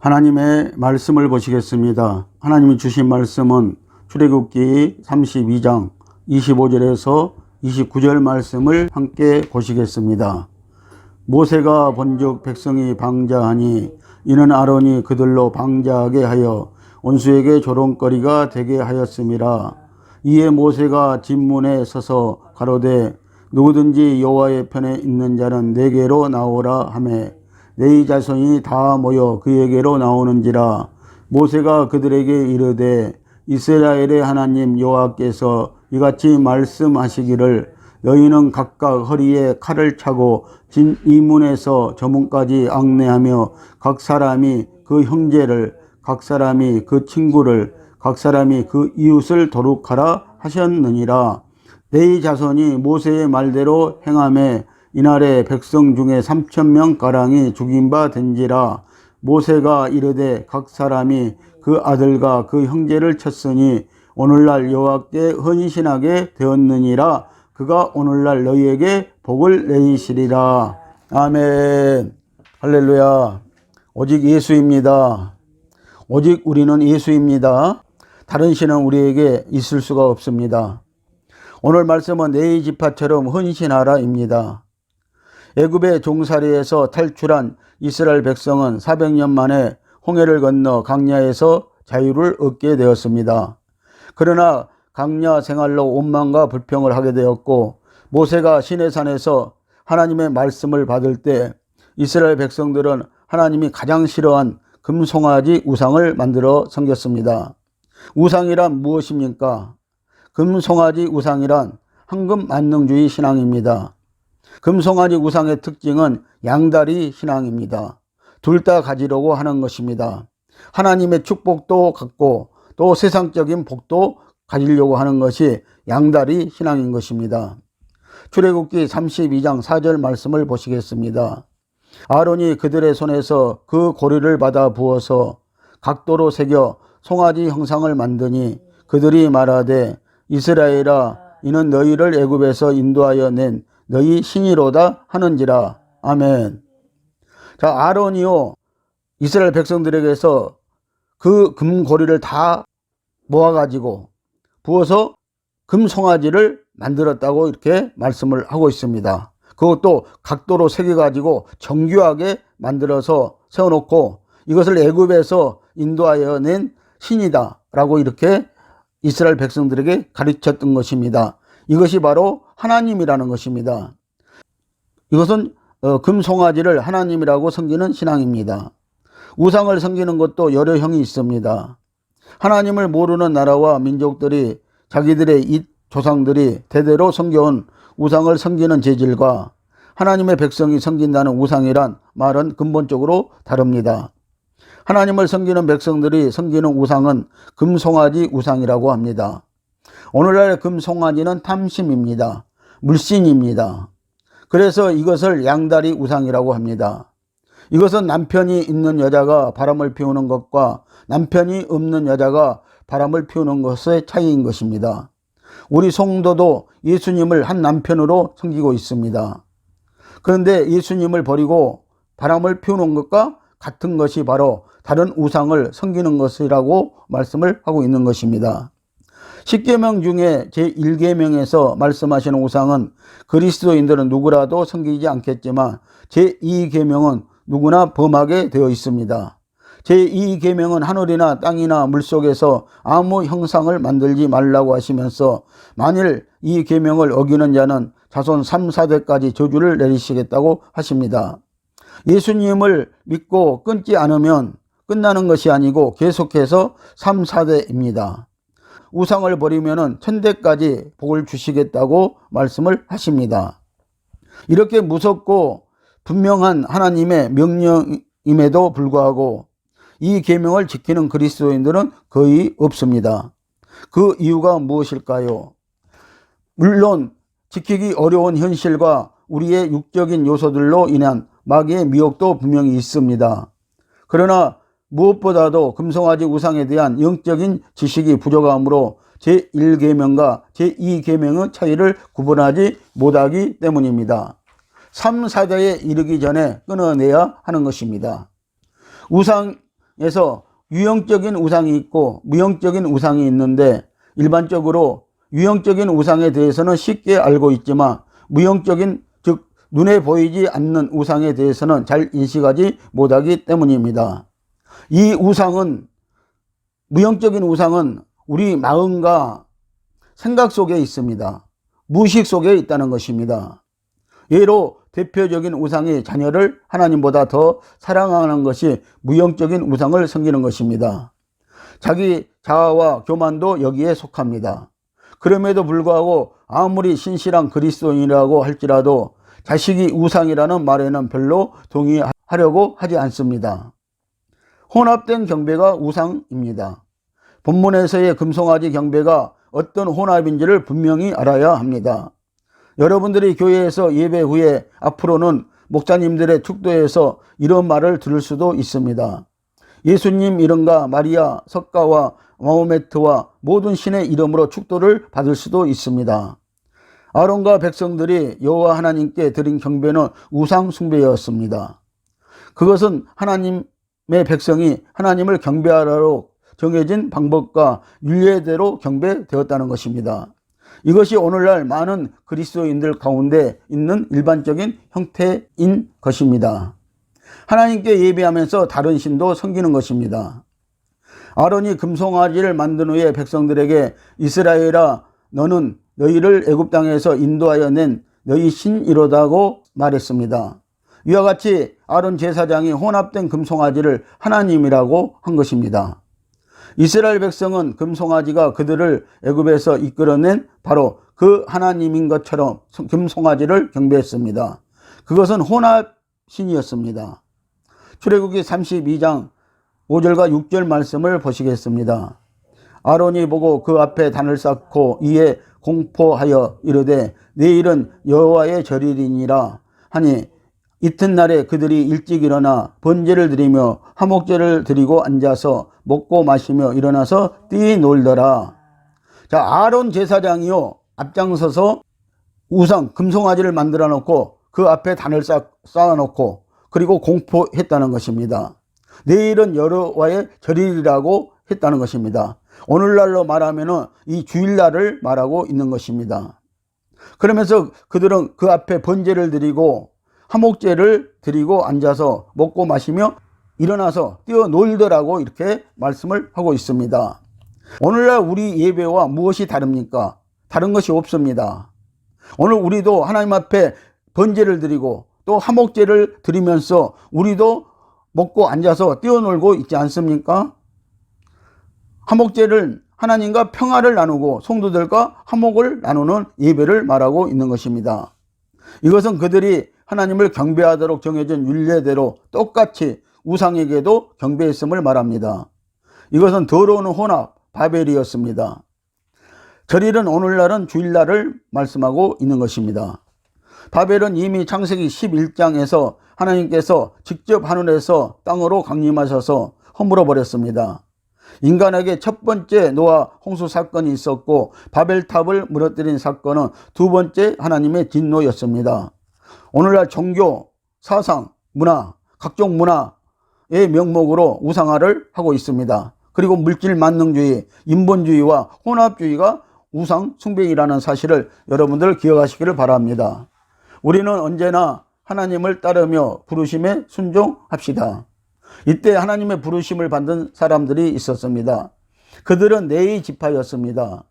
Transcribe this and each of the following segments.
하나님의 말씀을 보시겠습니다. 하나님이 주신 말씀은 출애굽기 32장 25절에서 29절 말씀을 함께 보시겠습니다. 모세가 본즉 백성이 방자하니 이는 아론이 그들로 방자하게 하여 온수에게 조롱거리가 되게 하였음이라. 이에 모세가 진문에 서서 가로되 누구든지 여호와의 편에 있는 자는 내게로 나오라 하매 네 자손이 다 모여 그에게로 나오는지라. 모세가 그들에게 이르되 이스라엘의 하나님 여호와께서 이같이 말씀하시기를 너희는 각각 허리에 칼을 차고 진 이문에서 저문까지 악내하며 각 사람이 그 형제를 각 사람이 그 친구를 각 사람이 그 이웃을 도룩하라 하셨느니라. 네 자손이 모세의 말대로 행함에 이날에 백성 중에 삼천 명 가량이 죽인 바 된지라. 모세가 이르되 각 사람이 그 아들과 그 형제를 쳤으니 오늘날 여호와께 헌신하게 되었느니라. 그가 오늘날 너희에게 복을 내리시리라. 아멘. 할렐루야. 오직 예수입니다. 오직 우리는 예수입니다 다른 신은 우리에게 있을 수가 없습니다 오늘 말씀은 네 지파처럼 헌신하라입니다 애굽의 종살이에서 탈출한 이스라엘 백성은 400년 만에 홍해를 건너 강야에서 자유를 얻게 되었습니다. 그러나 강야 생활로 원망과 불평을 하게 되었고 모세가 시내산에서 하나님의 말씀을 받을 때 이스라엘 백성들은 하나님이 가장 싫어한 금송아지 우상을 만들어 섬겼습니다. 우상이란 무엇입니까? 금송아지 우상이란 황금 만능주의 신앙입니다. 금송아지 우상의 특징은 양다리 신앙입니다. 둘 다 가지려고 하는 것입니다. 하나님의 축복도 갖고 또 세상적인 복도 가지려고 하는 것이 양다리 신앙인 것입니다. 출애굽기 32장 4절 말씀을 보시겠습니다. 아론이 그들의 손에서 그 고리를 받아 부어서 각도로 새겨 송아지 형상을 만드니 그들이 말하되 이스라엘아 이는 너희를 애굽에서 인도하여 낸 너희 신이로다 하는지라. 아멘. 자, 아론이요. 이스라엘 백성들에게서 그 금고리를 다 모아가지고 부어서 금송아지를 만들었다고 이렇게 말씀을 하고 있습니다. 그것도 각도로 새겨가지고 정교하게 만들어서 세워놓고 이것을 애굽에서 인도하여 낸 신이다 라고 이렇게 이스라엘 백성들에게 가르쳤던 것입니다. 이것이 바로 하나님이라는 것입니다. 이것은 어, 금송아지를 하나님이라고 섬기는 신앙입니다. 우상을 섬기는 것도 여러 형이 있습니다. 하나님을 모르는 나라와 민족들이 자기들의 이 조상들이 대대로 섬겨온 우상을 섬기는 재질과 하나님의 백성이 섬긴다는 우상이란 말은 근본적으로 다릅니다. 하나님을 섬기는 백성들이 섬기는 우상은 금송아지 우상이라고 합니다. 오늘날 금송아지는 탐심입니다. 물신입니다. 그래서 이것을 양다리 우상이라고 합니다. 이것은 남편이 있는 여자가 바람을 피우는 것과 남편이 없는 여자가 바람을 피우는 것의 차이인 것입니다. 우리 성도도 예수님을 한 남편으로 섬기고 있습니다. 그런데 예수님을 버리고 바람을 피우는 것과 같은 것이 바로 다른 우상을 섬기는 것이라고 말씀을 하고 있는 것입니다. 10계명 중에 제1계명에서 말씀하시는 우상은 그리스도인들은 누구라도 섬기지 않겠지만 제2계명은 누구나 범하게 되어 있습니다. 제2계명은 하늘이나 땅이나 물속에서 아무 형상을 만들지 말라고 하시면서 만일 이 계명을 어기는 자는 자손 3, 4대까지 저주를 내리시겠다고 하십니다. 예수님을 믿고 끊지 않으면 끝나는 것이 아니고 계속해서 3, 4대입니다. 우상을 버리면 천대까지 복을 주시겠다고 말씀을 하십니다. 이렇게 무섭고 분명한 하나님의 명령임에도 불구하고 이 계명을 지키는 그리스도인들은 거의 없습니다. 그 이유가 무엇일까요? 물론 지키기 어려운 현실과 우리의 육적인 요소들로 인한 마귀의 미혹도 분명히 있습니다. 그러나 무엇보다도 금송아지 우상에 대한 영적인 지식이 부족하므로 제1계명과 제2계명의 차이를 구분하지 못하기 때문입니다. 3, 4대에 이르기 전에 끊어내야 하는 것입니다. 우상에서 유형적인 우상이 있고 무형적인 우상이 있는데 일반적으로 유형적인 우상에 대해서는 쉽게 알고 있지만 무형적인 즉 눈에 보이지 않는 우상에 대해서는 잘 인식하지 못하기 때문입니다. 이 우상은 무형적인 우상은 우리 마음과 생각 속에 있습니다. 무식 속에 있다는 것입니다. 예로 대표적인 우상이 자녀를 하나님보다 더 사랑하는 것이 무형적인 우상을 섬기는 것입니다. 자기 자아와 교만도 여기에 속합니다. 그럼에도 불구하고 아무리 신실한 그리스도인이라고 할지라도 자식이 우상이라는 말에는 별로 동의하려고 하지 않습니다. 혼합된 경배가 우상입니다. 본문에서의 금송아지 경배가 어떤 혼합인지를 분명히 알아야 합니다. 여러분들이 교회에서 예배 후에 앞으로는 목사님들의 축도에서 이런 말을 들을 수도 있습니다. 예수님 이름과 마리아, 석가와 마호메트와 모든 신의 이름으로 축도를 받을 수도 있습니다. 아론과 백성들이 여호와 하나님께 드린 경배는 우상 숭배였습니다. 그것은 하나님의 백성이 하나님을 경배하라로 정해진 방법과 윤례대로 경배되었다는 것입니다. 이것이 오늘날 많은 그리스도인들 가운데 있는 일반적인 형태인 것입니다. 하나님께 예배하면서 다른 신도 섬기는 것입니다. 아론이 금송아지를 만든 후에 백성들에게 이스라엘아 너는 너희를 애굽 땅에서 인도하여 낸 너희 신이로다고 말했습니다. 이와 같이 아론 제사장이 혼합된 금송아지를 하나님이라고 한 것입니다. 이스라엘 백성은 금송아지가 그들을 애굽에서 이끌어낸 바로 그 하나님인 것처럼 금송아지를 경배했습니다. 그것은 혼합신이었습니다. 출애굽기 32장 5절과 6절 말씀을 보시겠습니다. 아론이 보고 그 앞에 단을 쌓고 이에 공포하여 이르되 내일은 여호와의 절일이니라 하니 이튿날에 그들이 일찍 일어나 번제를 드리며 화목제를 드리고 앉아서 먹고 마시며 일어나서 뛰 놀더라. 자, 아론 제사장이요. 앞장서서 우상, 금송아지를 만들어 놓고 그 앞에 단을 쌓, 쌓아 놓고 그리고 공포했다는 것입니다. 내일은 여호와의 절일이라고 했다는 것입니다. 오늘날로 말하면은 이 주일날을 말하고 있는 것입니다. 그러면서 그들은 그 앞에 번제를 드리고 화목제를 드리고 앉아서 먹고 마시며 일어나서 뛰어놀더라고 이렇게 말씀을 하고 있습니다. 오늘날 우리 예배와 무엇이 다릅니까? 다른 것이 없습니다. 오늘 우리도 하나님 앞에 번제를 드리고 또 화목제를 드리면서 우리도 먹고 앉아서 뛰어놀고 있지 않습니까? 화목제를 하나님과 평화를 나누고 성도들과 화목을 나누는 예배를 말하고 있는 것입니다. 이것은 그들이 하나님을 경배하도록 정해진 윤례대로 똑같이 우상에게도 경배했음을 말합니다. 이것은 더러운 혼합 바벨이었습니다. 절일은 오늘날은 주일날을 말씀하고 있는 것입니다. 바벨은 이미 창세기 11장에서 하나님께서 직접 하늘에서 땅으로 강림하셔서 허물어 버렸습니다. 인간에게 첫 번째 노아 홍수 사건이 있었고 바벨탑을 무너뜨린 사건은 두 번째 하나님의 진노였습니다. 오늘날 종교, 사상, 문화, 각종 문화의 명목으로 우상화를 하고 있습니다. 그리고 물질 만능주의, 인본주의와 혼합주의가 우상 숭배이라는 사실을 여러분들 기억하시기를 바랍니다. 우리는 언제나 하나님을 따르며 부르심에 순종합시다. 이때 하나님의 부르심을 받은 사람들이 있었습니다. 그들은 네이 지파였습니다.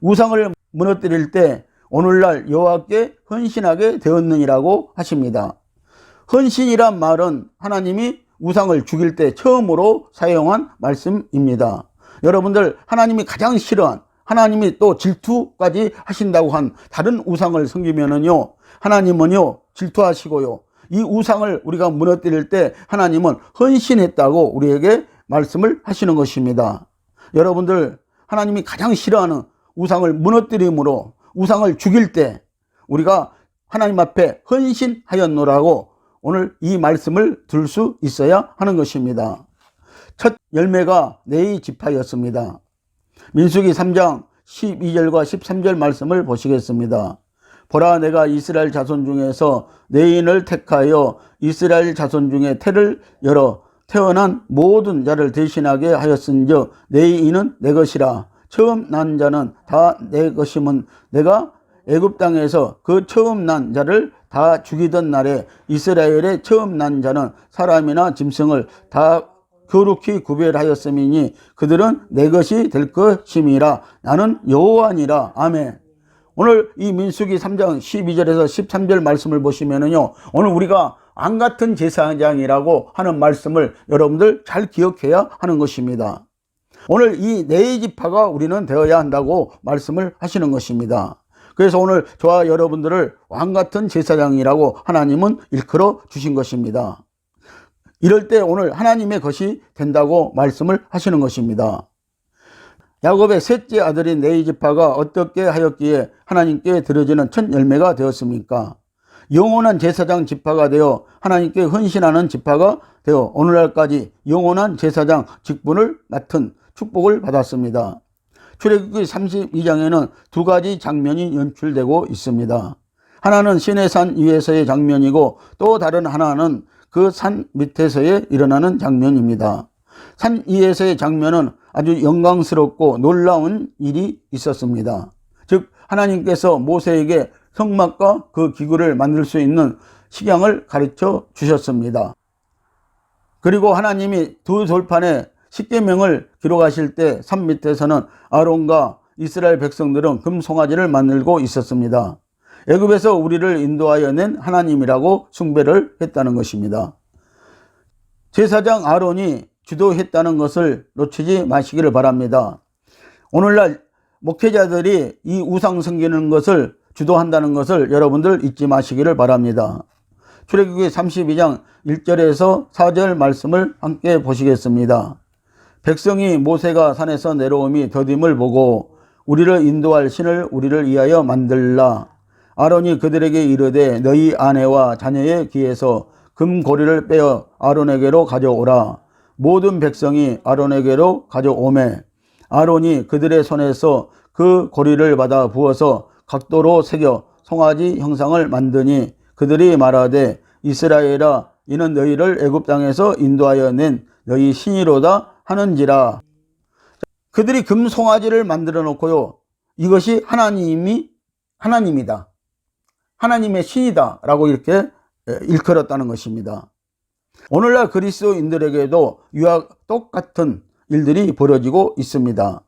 우상을 무너뜨릴 때 오늘날 여호와께 헌신하게 되었느니라고 하십니다. 헌신이란 말은 하나님이 우상을 죽일 때 처음으로 사용한 말씀입니다. 여러분들 하나님이 가장 싫어한 하나님이 또 질투까지 하신다고 한 다른 우상을 섬기면은요 하나님은요 질투하시고요 이 우상을 우리가 무너뜨릴 때 하나님은 헌신했다고 우리에게 말씀을 하시는 것입니다. 여러분들 하나님이 가장 싫어하는 우상을 무너뜨림으로 우상을 죽일 때 우리가 하나님 앞에 헌신하였노라고 오늘 이 말씀을 들 수 있어야 하는 것입니다. 첫 열매가 네이 지파였습니다. 민수기 3장 12절과 13절 말씀을 보시겠습니다. 보라 내가 이스라엘 자손 중에서 내 인을 택하여 이스라엘 자손 중에 태를 열어 태어난 모든 자를 대신하게 하였은즉 내 인은 내 것이라 처음 난 자는 다 내 것임은 내가 애굽 땅에서 그 처음 난 자를 다 죽이던 날에 이스라엘의 처음 난 자는 사람이나 짐승을 다 교룩히 구별하였음이니 그들은 내 것이 될 것임이라 나는 여호와니라 아멘. 오늘 이 민수기 3장 12절에서 13절 말씀을 보시면은요. 오늘 우리가 안 같은 제사장이라고 하는 말씀을 여러분들 잘 기억해야 하는 것입니다. 오늘 이 네 지파가 우리는 되어야 한다고 말씀을 하시는 것입니다. 그래서 오늘 저와 여러분들을 왕 같은 제사장이라고 하나님은 일컬어 주신 것입니다. 이럴 때 오늘 하나님의 것이 된다고 말씀을 하시는 것입니다. 야곱의 셋째 아들인 네이지파가 어떻게 하였기에 하나님께 드려지는 첫 열매가 되었습니까? 영원한 제사장 지파가 되어 하나님께 헌신하는 지파가 되어 오늘날까지 영원한 제사장 직분을 맡은 축복을 받았습니다. 출애굽기 32장에는 두 가지 장면이 연출되고 있습니다. 하나는 시내산 위에서의 장면이고 또 다른 하나는 그 산 밑에서의 일어나는 장면입니다. 산 위에서의 장면은 아주 영광스럽고 놀라운 일이 있었습니다. 즉 하나님께서 모세에게 성막과 그 기구를 만들 수 있는 식양을 가르쳐 주셨습니다. 그리고 하나님이 두 돌판에 십계명을 기록하실 때 산 밑에서는 아론과 이스라엘 백성들은 금송아지를 만들고 있었습니다. 애굽에서 우리를 인도하여 낸 하나님이라고 숭배를 했다는 것입니다. 제사장 아론이 주도했다는 것을 놓치지 마시기를 바랍니다. 오늘날 목회자들이 이 우상 섬기는 것을 주도한다는 것을 여러분들 잊지 마시기를 바랍니다. 출애굽기 32장 1절에서 4절 말씀을 함께 보시겠습니다. 백성이 모세가 산에서 내려옴이 더딤을 보고 우리를 인도할 신을 우리를 위하여 만들라. 아론이 그들에게 이르되 너희 아내와 자녀의 귀에서 금고리를 빼어 아론에게로 가져오라. 모든 백성이 아론에게로 가져오매 아론이 그들의 손에서 그 고리를 받아 부어서 각도로 새겨 송아지 형상을 만드니 그들이 말하되 이스라엘아 이는 너희를 애굽 땅에서 인도하여 낸 너희 신이로다 하는지라 그들이 금 송아지를 만들어 놓고요 이것이 하나님이 하나님이다 하나님의 신이다 라고 이렇게 일컬었다는 것입니다. 오늘날 그리스도인들에게도 유학 똑같은 일들이 벌어지고 있습니다.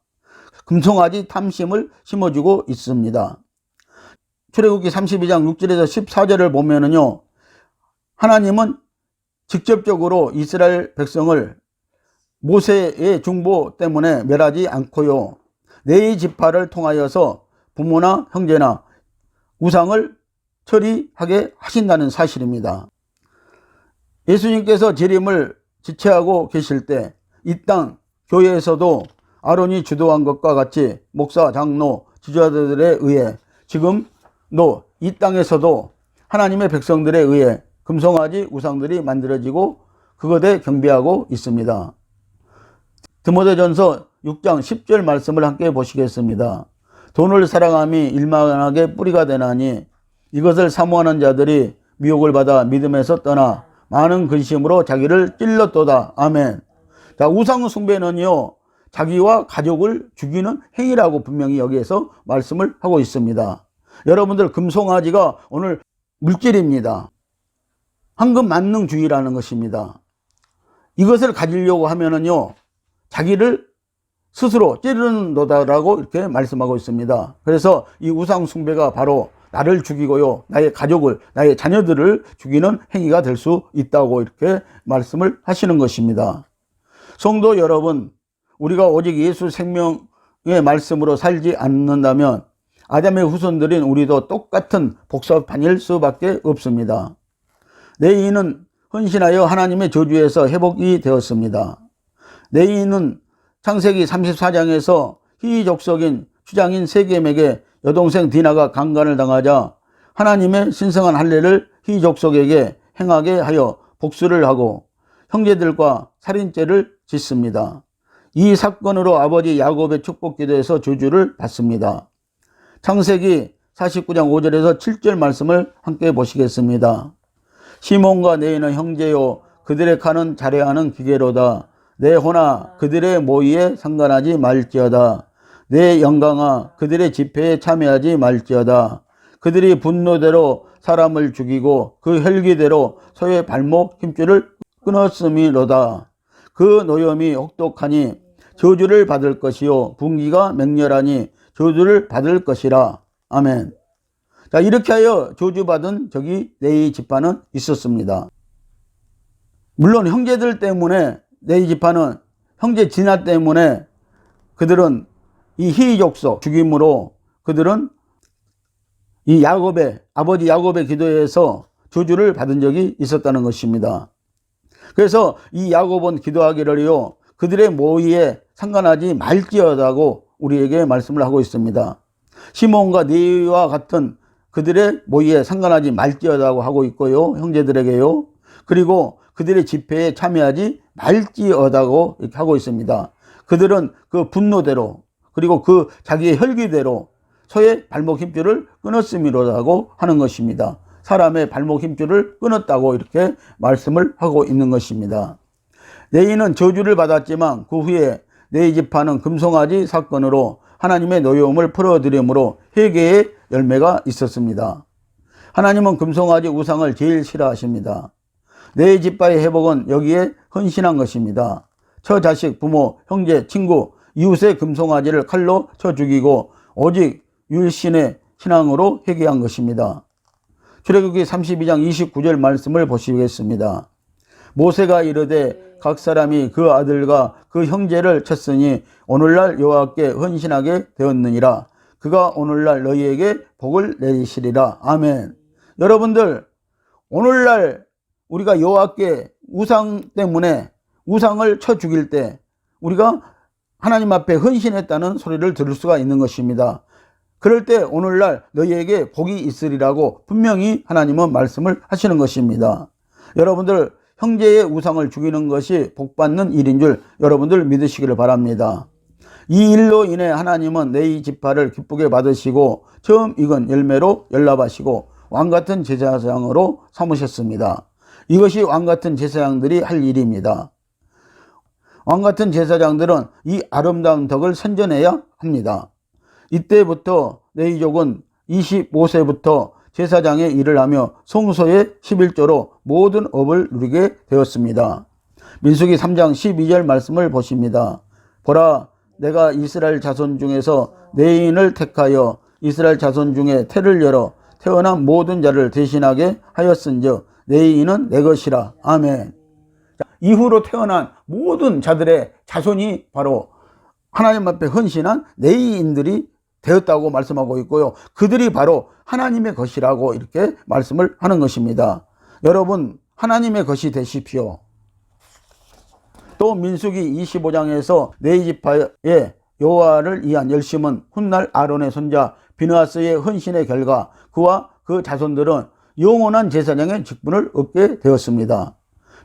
금송아지 탐심을 심어주고 있습니다. 출애굽기 32장 6절에서 14절을 보면은요. 하나님은 직접적으로 이스라엘 백성을 모세의 중보 때문에 멸하지 않고요. 네 지파를 통하여서 부모나 형제나 우상을 처리하게 하신다는 사실입니다. 예수님께서 재림을 지체하고 계실 때 이 땅 교회에서도 아론이 주도한 것과 같이 목사, 장로, 지도자들에 의해 지금도 이 땅에서도 하나님의 백성들에 의해 금송아지 우상들이 만들어지고 그것에 경배하고 있습니다. 드모데전서 6장 10절 말씀을 함께 보시겠습니다. 돈을 사랑함이 일만하게 뿌리가 되나니 이것을 사모하는 자들이 미혹을 받아 믿음에서 떠나 많은 근심으로 자기를 찔렀도다. 아멘. 자, 우상 숭배는요, 자기와 가족을 죽이는 행위라고 분명히 여기에서 말씀을 하고 있습니다. 여러분들 금송아지가 오늘 물질입니다. 황금 만능주의라는 것입니다. 이것을 가지려고 하면은요, 자기를 스스로 찌르는 노다라고 이렇게 말씀하고 있습니다. 그래서 이 우상 숭배가 바로 나를 죽이고요. 나의 가족을, 나의 자녀들을 죽이는 행위가 될 수 있다고 이렇게 말씀을 하시는 것입니다. 성도 여러분, 우리가 오직 예수 생명의 말씀으로 살지 않는다면 아담의 후손들인 우리도 똑같은 복사판일 수밖에 없습니다. 내 이는 헌신하여 하나님의 저주에서 회복이 되었습니다. 내 이는 창세기 34장에서 희족속인 주장인 세겜에게 여동생 디나가 강간을 당하자 하나님의 신성한 할례를 희족속에게 행하게 하여 복수를 하고 형제들과 살인죄를 짓습니다. 이 사건으로 아버지 야곱의 축복 기도에서 저주를 받습니다. 창세기 49장 5절에서 7절 말씀을 함께 보시겠습니다. 시몬과 네이는 형제요 그들의 칼은 자례하는 기계로다. 내 호나 그들의 모의에 상관하지 말지어다. 내 영광아 그들의 집회에 참여하지 말지어다. 그들이 분노대로 사람을 죽이고 그 혈기대로 소의 발목 힘줄을 끊었음이로다. 그 노염이 혹독하니 저주를 받을 것이요 분기가 맹렬하니 저주를 받을 것이라. 아멘. 자 이렇게 하여 저주받은 저기 네이 지파는 있었습니다. 물론 형제들 때문에 네이 지파는 형제 진화 때문에 그들은 이 희족속 죽임으로 그들은 이 야곱의 아버지 야곱의 기도에서 저주를 받은 적이 있었다는 것입니다. 그래서 이 야곱은 기도하기를요 그들의 모의에 상관하지 말지어다고 우리에게 말씀을 하고 있습니다. 시몬과 네위와 같은 그들의 모의에 상관하지 말지어다고 하고 있고요 형제들에게요 그리고 그들의 집회에 참여하지 말지어다고 이렇게 하고 있습니다. 그들은 그 분노대로 그리고 그 자기의 혈기대로 소의 발목 힘줄을 끊었음이로라고 하는 것입니다. 사람의 발목 힘줄을 끊었다고 이렇게 말씀을 하고 있는 것입니다. 네이는 저주를 받았지만 그 후에 네이 지파는 금송아지 사건으로 하나님의 노여움을 풀어드림으로 회개의 열매가 있었습니다. 하나님은 금송아지 우상을 제일 싫어하십니다. 네이 지파의 회복은 여기에 헌신한 것입니다. 처 자식, 부모, 형제, 친구, 이웃의 금송아지를 칼로 쳐 죽이고 오직 율신의 신앙으로 회개한 것입니다. 출애굽기 32장 29절 말씀을 보시겠습니다. 모세가 이르되 각 사람이 그 아들과 그 형제를 쳤으니 오늘날 여호와께 헌신하게 되었느니라. 그가 오늘날 너희에게 복을 내리시리라. 아멘. 여러분들 오늘날 우리가 여호와께 우상 때문에 우상을 쳐 죽일 때 우리가 하나님 앞에 헌신했다는 소리를 들을 수가 있는 것입니다. 그럴 때 오늘날 너희에게 복이 있으리라고 분명히 하나님은 말씀을 하시는 것입니다. 여러분들 형제의 우상을 죽이는 것이 복받는 일인 줄 여러분들 믿으시기를 바랍니다. 이 일로 인해 하나님은 내 지파를 기쁘게 받으시고 처음 익은 열매로 연락하시고 왕같은 제사장으로 삼으셨습니다. 이것이 왕같은 제사장들이 할 일입니다. 왕같은 제사장들은 이 아름다운 덕을 선전해야 합니다. 이때부터 네이족은 25세부터 제사장의 일을 하며 송소의 11조로 모든 업을 누리게 되었습니다. 민수기 3장 12절 말씀을 보십니다. 보라 내가 이스라엘 자손 중에서 내인을 택하여 이스라엘 자손 중에 태를 열어 태어난 모든 자를 대신하게 하였은즉 내 인은 내 것이라. 아멘. 이후로 태어난 모든 자들의 자손이 바로 하나님 앞에 헌신한 내인들이 되었다고 말씀하고 있고요. 그들이 바로 하나님의 것이라고 이렇게 말씀을 하는 것입니다. 여러분, 하나님의 것이 되십시오. 또 민수기 25장에서 네이지파의 여호와를 위한 열심은 훗날 아론의 손자 비느하스의 헌신의 결과 그와 그 자손들은 영원한 제사장의 직분을 얻게 되었습니다.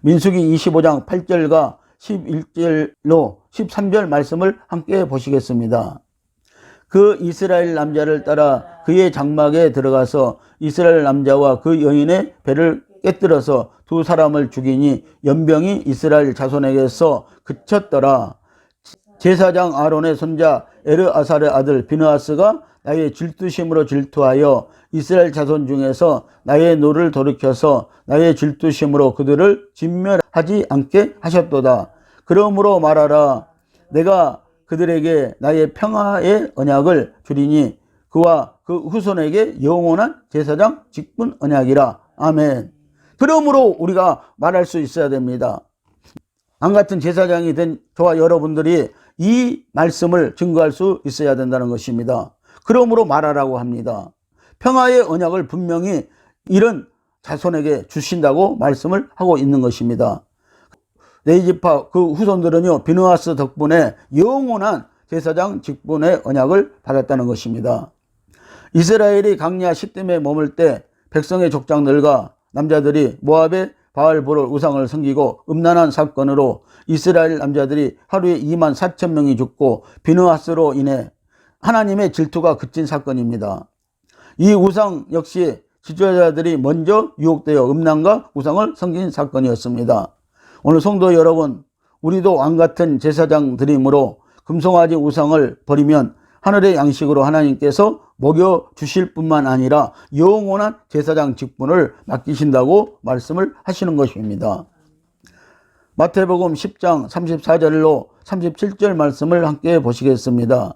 민수기 25장 8절과 11절로 13절 말씀을 함께 보시겠습니다. 그 이스라엘 남자를 따라 그의 장막에 들어가서 이스라엘 남자와 그 여인의 배를 깨뜨려서 두 사람을 죽이니 연병이 이스라엘 자손에게서 그쳤더라. 제사장 아론의 손자 에르아살의 아들 비느하스가 나의 질투심으로 질투하여 이스라엘 자손 중에서 나의 노를 돌이켜서 나의 질투심으로 그들을 진멸하지 않게 하셨도다. 그러므로 말하라. 내가 그들에게 나의 평화의 언약을 주리니 그와 그 후손에게 영원한 제사장 직분 언약이라. 아멘. 그러므로 우리가 말할 수 있어야 됩니다. 안 같은 제사장이 된 저와 여러분들이 이 말씀을 증거할 수 있어야 된다는 것입니다. 그러므로 말하라고 합니다. 평화의 언약을 분명히 이런 자손에게 주신다고 말씀을 하고 있는 것입니다. 네이지파 그 후손들은요 비누아스 덕분에 영원한 제사장 직분의 언약을 받았다는 것입니다. 이스라엘이 강야 시댐에 머물 때 백성의 족장들과 남자들이 모압의 바알보를 우상을 섬기고 음란한 사건으로 이스라엘 남자들이 하루에 2만 4천 명이 죽고 비누하스로 인해 하나님의 질투가 그친 사건입니다. 이 우상 역시 지도자들이 먼저 유혹되어 음란과 우상을 섬긴 사건이었습니다. 오늘 성도 여러분, 우리도 왕 같은 제사장 드림으로 금송아지 우상을 버리면 하늘의 양식으로 하나님께서 먹여 주실 뿐만 아니라 영원한 제사장 직분을 맡기신다고 말씀을 하시는 것입니다. 마태복음 10장 34절로 37절 말씀을 함께 보시겠습니다.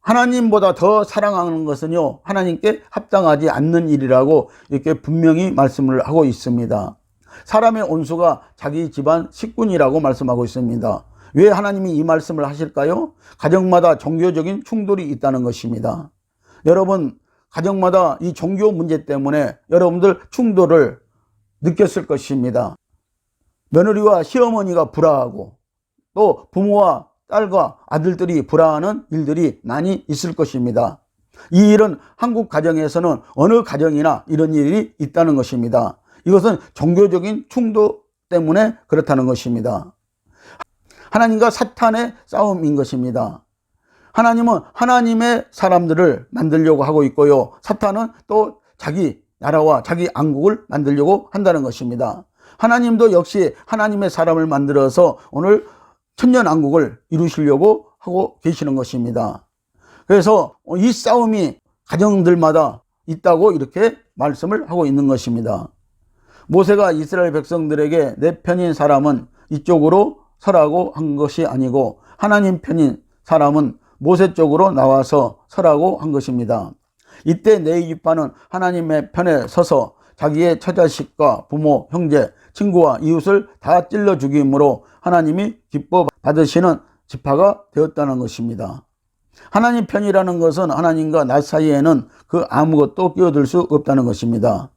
하나님보다 더 사랑하는 것은요 하나님께 합당하지 않는 일이라고 이렇게 분명히 말씀을 하고 있습니다. 사람의 온수가 자기 집안 식군이라고 말씀하고 있습니다. 왜 하나님이 이 말씀을 하실까요? 가정마다 종교적인 충돌이 있다는 것입니다. 여러분 가정마다 이 종교 문제 때문에 여러분들 충돌을 느꼈을 것입니다. 며느리와 시어머니가 불화하고 또 부모와 딸과 아들들이 불화하는 일들이 많이 있을 것입니다. 이 일은 한국 가정에서는 어느 가정이나 이런 일이 있다는 것입니다. 이것은 종교적인 충돌 때문에 그렇다는 것입니다. 하나님과 사탄의 싸움인 것입니다. 하나님은 하나님의 사람들을 만들려고 하고 있고요. 사탄은 또 자기 나라와 자기 왕국을 만들려고 한다는 것입니다. 하나님도 역시 하나님의 사람을 만들어서 오늘 천년 왕국을 이루시려고 하고 계시는 것입니다. 그래서 이 싸움이 가정들마다 있다고 이렇게 말씀을 하고 있는 것입니다. 모세가 이스라엘 백성들에게 내 편인 사람은 이쪽으로 서라고 한 것이 아니고 하나님 편인 사람은 모세 쪽으로 나와서 서라고 한 것입니다. 이때 네 지파는 하나님의 편에 서서 자기의 처자식과 부모, 형제, 친구와 이웃을 다 찔러 죽임으로 하나님이 기뻐 받으시는 지파가 되었다는 것입니다. 하나님 편이라는 것은 하나님과 나 사이에는 그 아무것도 끼어들 수 없다는 것입니다.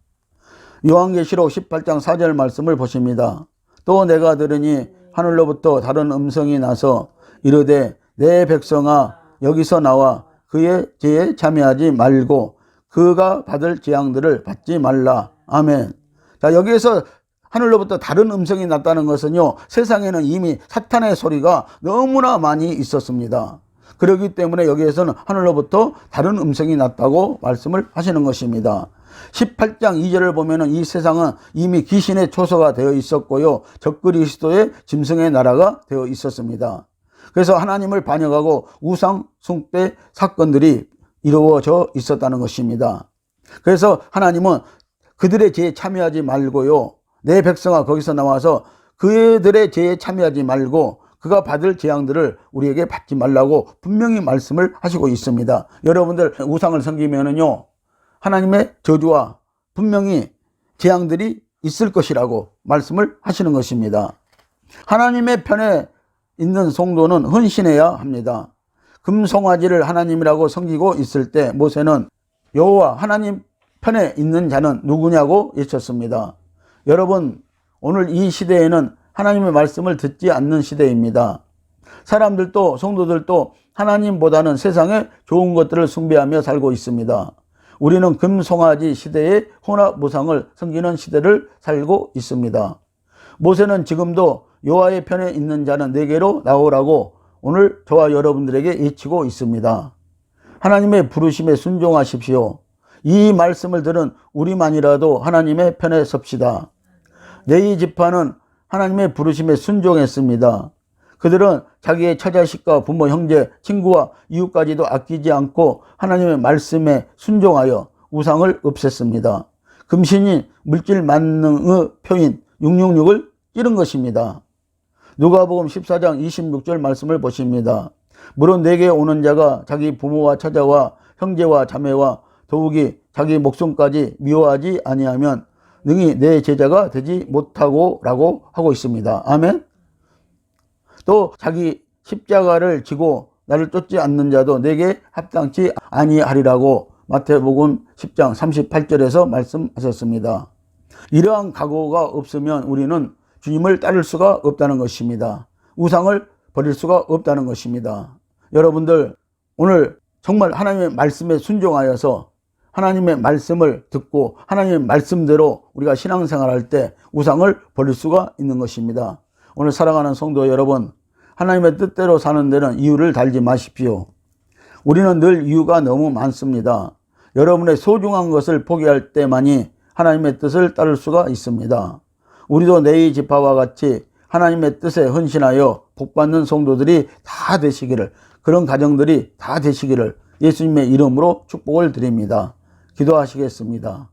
요한계시록 18장 4절 말씀을 보십니다. 또 내가 들으니 하늘로부터 다른 음성이 나서 이르되 내 백성아 여기서 나와 그의 죄에 참여하지 말고 그가 받을 재앙들을 받지 말라. 아멘. 자, 여기에서 하늘로부터 다른 음성이 났다는 것은요, 세상에는 이미 사탄의 소리가 너무나 많이 있었습니다. 그렇기 때문에 여기에서는 하늘로부터 다른 음성이 났다고 말씀을 하시는 것입니다. 18장 2절을 보면은 이 세상은 이미 귀신의 초소가 되어 있었고요. 적그리스도의 짐승의 나라가 되어 있었습니다. 그래서 하나님을 반역하고 우상 숭배 사건들이 이루어져 있었다는 것입니다. 그래서 하나님은 그들의 죄에 참여하지 말고요. 내 백성아 거기서 나와서 그들의 죄에 참여하지 말고 그가 받을 재앙들을 우리에게 받지 말라고 분명히 말씀을 하시고 있습니다. 여러분들 우상을 섬기면은요. 하나님의 저주와 분명히 재앙들이 있을 것이라고 말씀을 하시는 것입니다. 하나님의 편에 있는 성도는 헌신해야 합니다. 금송아지를 하나님이라고 섬기고 있을 때 모세는 여호와 하나님 편에 있는 자는 누구냐고 외쳤습니다. 여러분 오늘 이 시대에는 하나님의 말씀을 듣지 않는 시대입니다. 사람들도 성도들도 하나님보다는 세상의 좋은 것들을 숭배하며 살고 있습니다. 우리는 금송아지 시대의 혼합 무상을 섬기는 시대를 살고 있습니다. 모세는 지금도 여호와의 편에 있는 자는 내게로 나오라고 오늘 저와 여러분들에게 외치고 있습니다. 하나님의 부르심에 순종하십시오. 이 말씀을 들은 우리만이라도 하나님의 편에 섭시다. 네이 지파는 하나님의 부르심에 순종했습니다. 그들은 자기의 처자식과 부모, 형제, 친구와 이웃까지도 아끼지 않고 하나님의 말씀에 순종하여 우상을 없앴습니다. 금신인 물질 만능의 표인 666을 찌른 것입니다. 누가복음 14장 26절 말씀을 보십니다. 물론 내게 오는 자가 자기 부모와 처자와 형제와 자매와 더욱이 자기 목숨까지 미워하지 아니하면 능히 내 제자가 되지 못하고 라고 하고 있습니다. 아멘. 또 자기 십자가를 지고 나를 쫓지 않는 자도 내게 합당치 아니하리라고 마태복음 10장 38절에서 말씀하셨습니다. 이러한 각오가 없으면 우리는 주님을 따를 수가 없다는 것입니다. 우상을 버릴 수가 없다는 것입니다. 여러분들 오늘 정말 하나님의 말씀에 순종하여서 하나님의 말씀을 듣고 하나님의 말씀대로 우리가 신앙생활할 때 우상을 버릴 수가 있는 것입니다. 오늘 사랑하는 성도 여러분, 하나님의 뜻대로 사는 데는 이유를 달지 마십시오. 우리는 늘 이유가 너무 많습니다. 여러분의 소중한 것을 포기할 때만이 하나님의 뜻을 따를 수가 있습니다. 우리도 네이 지파와 같이 하나님의 뜻에 헌신하여 복받는 성도들이 다 되시기를 그런 가정들이 다 되시기를 예수님의 이름으로 축복을 드립니다. 기도하시겠습니다.